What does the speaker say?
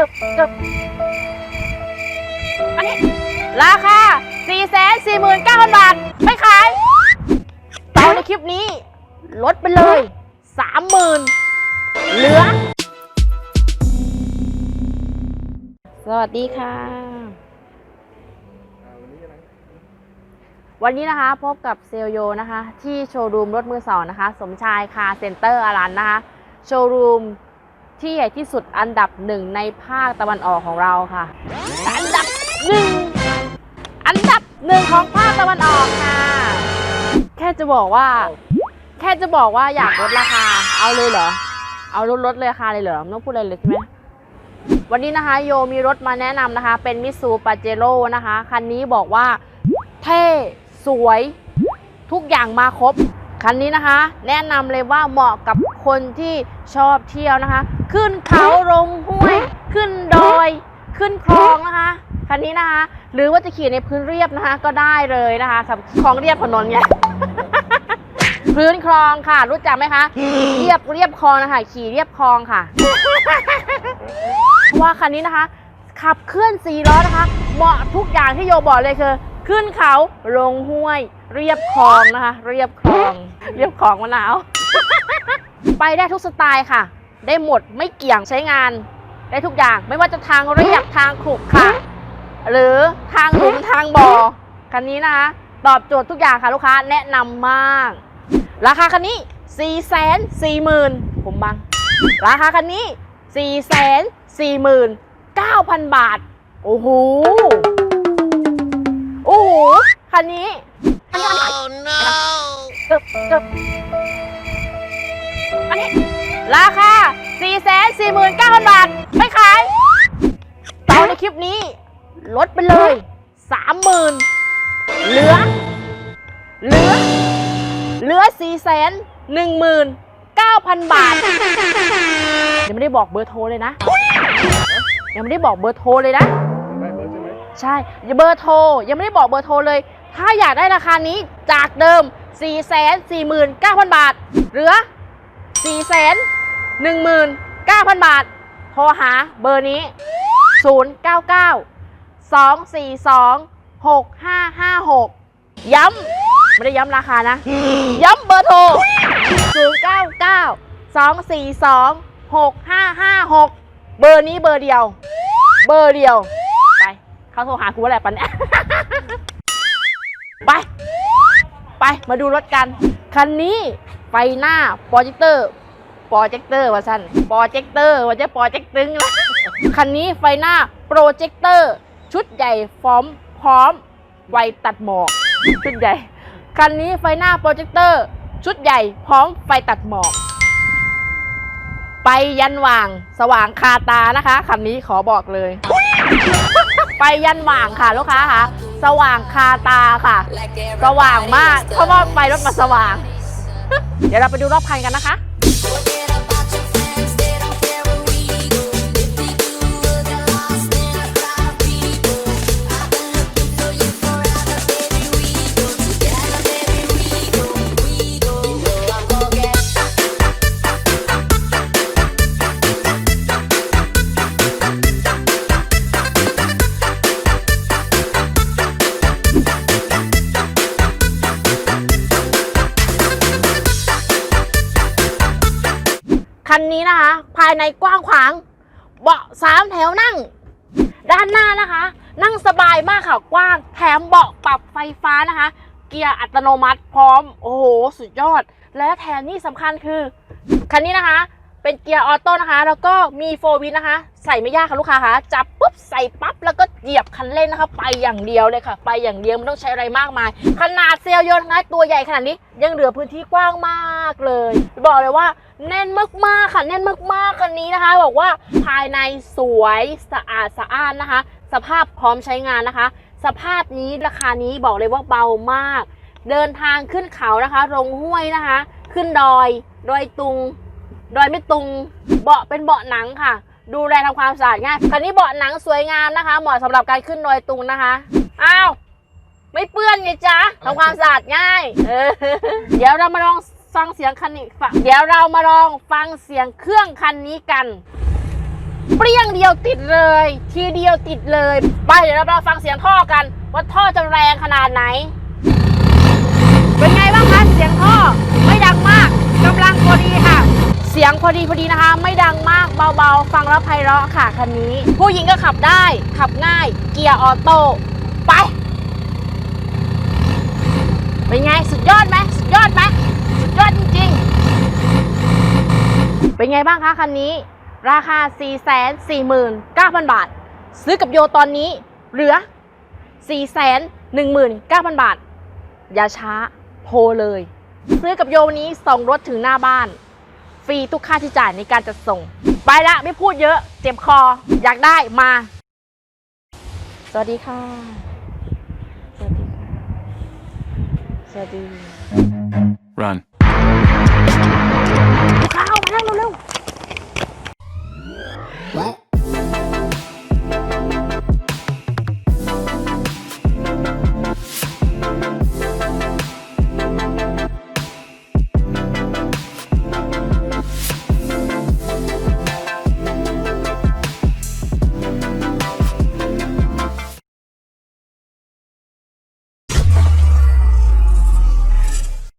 จึบจึบอันนี้ ราคา 4 4 9 0 0 0 บาท ไม่ขายต่อในคลิปนี้ ลดไปเลย 30,000 เหลือ สวัสดีค่ะ วันนี้นะคะพบกับเซลโยนะคะ ที่โชว์รูมรถมือสองนะคะ สมชายคาร์เซ็นเตอร์อารันนะคะ โชว์รูม ที่ใหญ่ที่สุดอันดับหนึ่งในภาคตะวันออกของเราค่ะ อันดับหนึ่งอันดับหนึ่งของภาคตะวันออกค่ะ แค่จะบอกว่า แค่จะบอกว่าอยากลดราคา เอาเลยเหรอ เอาลดลดราคาเลยเหรอไม่ต้องพูดอะไรเลยใช่ไหมวันนี้นะคะโยมีรถมาแนะนำนะคะ เป็นมิสูปาเจโร่นะคะ คันนี้บอกว่าเท่สวยทุกอย่างมาครบ คันนี้นะคะ แนะนำเลยว่าเหมาะกับ คนที่ชอบเที่ยวนะคะ ขึ้นเขาลงห้วย ขึ้นดอย ขึ้นคลองนะคะคันนี้นะคะ หรือว่าจะขี่ในพื้นเรียบนะคะ ก็ได้เลยนะคะกับคลองเรียบถนนไงพื้นคลองค่ะ รู้จักไหมคะ เรียบเรียบคลองนะคะขี่เรียบคลองค่ะเพราะว่าคันนี้นะคะ ขับเคลื่อนสีล้อนะคะ เหมาะทุกอย่างที่โยบอกเลยคือขึ้นเขาลงห้วย เรียบคลองนะคะ เรียบคลอง เรียบคลองมะนาว ไปได้ทุกสไตล์ค่ะ ได้หมดไม่เกี่ยงใช้งาน ได้ทุกอย่างไม่ว่าจะทางเรียบทางขรุขระหรือทางหลุมทางบ่อคันนี้นะคะตอบโจทย์ทุกอย่างค่ะลูกค้าแนะนำมาก ราคาคันนี้ 4 4 0 0 0 0ผมบัง ราคาคันนี้ 4 4 9 0 0 0 บาท โอ้โห โอ้โห คันนี้คันนี้กึบกึบอันนี้ ราคา 4 4 9 0 0 0 บาท ไม่ขายต่อในคลิปนี้ ลดไปเลย 30,000 เหลือ เหลือ เหลือ 4 1 9 0 0 0 บาท ยังไม่ได้บอกเบอร์โทรเลยนะ ยังไม่ได้บอกเบอร์โทรเลยนะได้เบอร์ใช่ไหมใช่อย่าเบอร์โทร ยังไม่ได้บอกเบอร์โทรเลย ถ้าอยากได้ราคานี้จากเดิม 4 4 9 0 0 0 บาท เหลือ4 1 9 0 0 0 บาท โทรหาเบอร์นี้ 099 242 6556 ย้ำ ไม่ได้ย้ำราคานะ ย้ำเบอร์โทร 099 242 6556 เบอร์นี้เบอร์เดียว เบอร์เดียว ไป เขาโทรหากูว่าอะไรปันเนี่ย ไป ไป มาดูรถกัน คันนี้ไฟหน้าโปรเจคเตอร์ ปรเจคเตอร์ว่าสั้นโปรเจคเตอร์ว่าจะโปรเจคตึงล้วคันนี้ไฟหน้าโปรเจคเตอร์ ชุดใหญ่พร้อมพร้อมไวตัดหมอก ชุดใหญ่ คันนี้ไฟหน้าโปรเจคเตอร์ ชุดใหญ่พร้อมไฟตัดหมอก ไปยันหว่างสว่างคาตานะคะคันนี้ขอบอกเลย ไปยันหว่างค่ะลูกค้าค่ะสว่างคาตาค่ะ สว่างมากเพราะว่าไฟรถมาสว่าง เดี๋ยวเราไปดูรอบคันกันนะคะ คันนี้นะคะ ภายในกว้างขวาง เบาะสามแถวนั่ง ด้านหน้านะคะ นั่งสบายมากค่ะกว้าง แถมเบาะปรับไฟฟ้านะคะ เกียร์อัตโนมัติพร้อม โอ้โห สุดยอด และแถมนี่สำคัญคือ คันนี้นะคะ เป็นเกียร์ออโต้นะคะ แล้วก็มีโฟวินนะคะ ใส่ไม่ยากค่ะลูกค้าคะจับปุ๊บใส่ปั๊บแล้วก็เหยียบคันเร่งนะคะ ไปอย่างเดียวเลยค่ะ ไปอย่างเดียวไม่ต้องใช้อะไรมากมาย ขนาดเซลล์ยนต์นะตัวใหญ่ขนาดนี้ ยังเหลือพื้นที่กว้างมากเลย บอกเลยว่าแน่นมากๆค่ะแน่นมากๆคันนี้นะคะ บอกว่าภายในสวยสะอาดสะอ้านนะคะ สภาพพร้อมใช้งานนะคะ สภาพนี้ราคานี้บอกเลยว่าเบามาก เดินทางขึ้นเขานะคะลงห้วยนะคะ ขึ้นดอยดอยตุง ดอยไม่ตุง เบาะเป็นเบาะหนังค่ะ ดูแลทำความสะอาดง่าย คันนี้เบาะหนังสวยงามนะคะ เหมาะสำหรับการขึ้นดอยตุงนะคะ อ้าว ไม่เปื้อนไงจ๊ะทำความสะอาดง่าย เดี๋ยวเรามาลองฟังเสียงคันนี้ฟังเดี๋ยวเรามาลองฟังเสียงเครื่องคันนี้กัน เปรี้ยงเดียวติดเลย ทีเดียวติดเลย ไปเดี๋ยวเรามาฟังเสียงท่อกัน ว่าท่อจะแรงขนาดไหน เป็นไงบ้างคะเสียงท่อ ไม่ดังมากกำลังพอดีค่ะ สียงพอดีพอดีนะคะ ไม่ดังมากเบาๆ ฟังแล้วไพเราะค่ะคันนี้ ผู้หญิงก็ขับได้ ขับง่าย เกียร์ออโต้ไป เป็นไง สุดยอดไหมสุดยอดไหมสุดยอดจริงๆ เป็นไงบ้างคะคันนี้ ราคา 449,000 บาท ซื้อกับโยตอนนี้เหลือ 419,000 บาท อย่าช้าโทรเลย ซื้อกับโยนี้ส่งรถถึงหน้าบ้าน รีทุกค่าที่จ่ายในการจัดส่ง ไปละไม่พูดเยอะ เจ็บคอ อยากได้มา สวัสดีค่ะ สวัสดีสวัสดี Run. ลูกค้าเอามานเร็ว